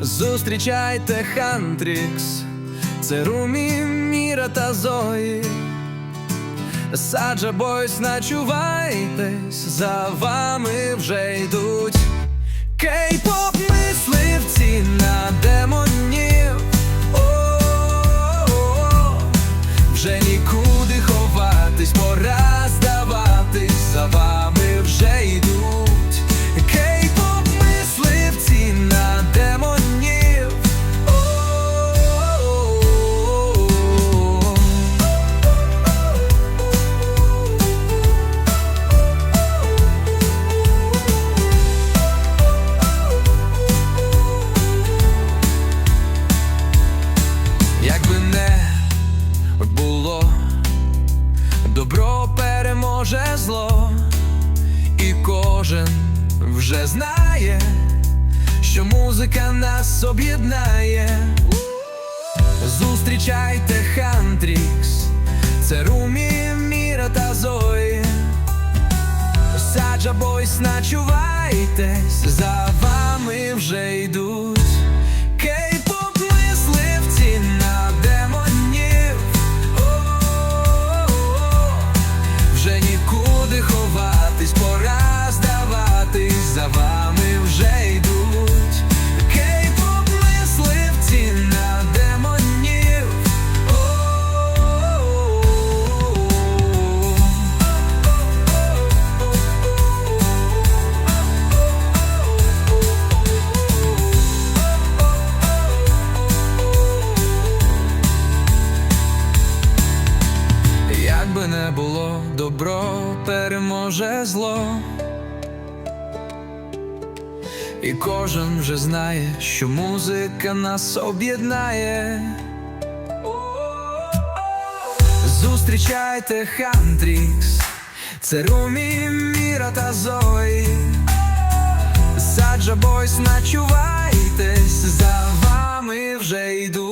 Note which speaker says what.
Speaker 1: Зустрічайте Хантрікс, це Румі, Міра та Зої. Саджа бойс, начувайтесь, за вами вже йдуть. Кей-поп мисливці переможе зло, і кожен вже знає, що музика нас об'єднає. Зустрічайте Хантрікс, це Румі, Міра та Зої. Саджа бойс, начувайтесь, за вами вже йдуть. За вами вже йдуть. Кей-поп на демонів. Як би не було, добро переможе зло і кожен вже знає, що музика нас об'єднає. Зустрічайте хандрікс, це румі міра та зої. Саджа бойс, начувайтесь, за вами вже йду.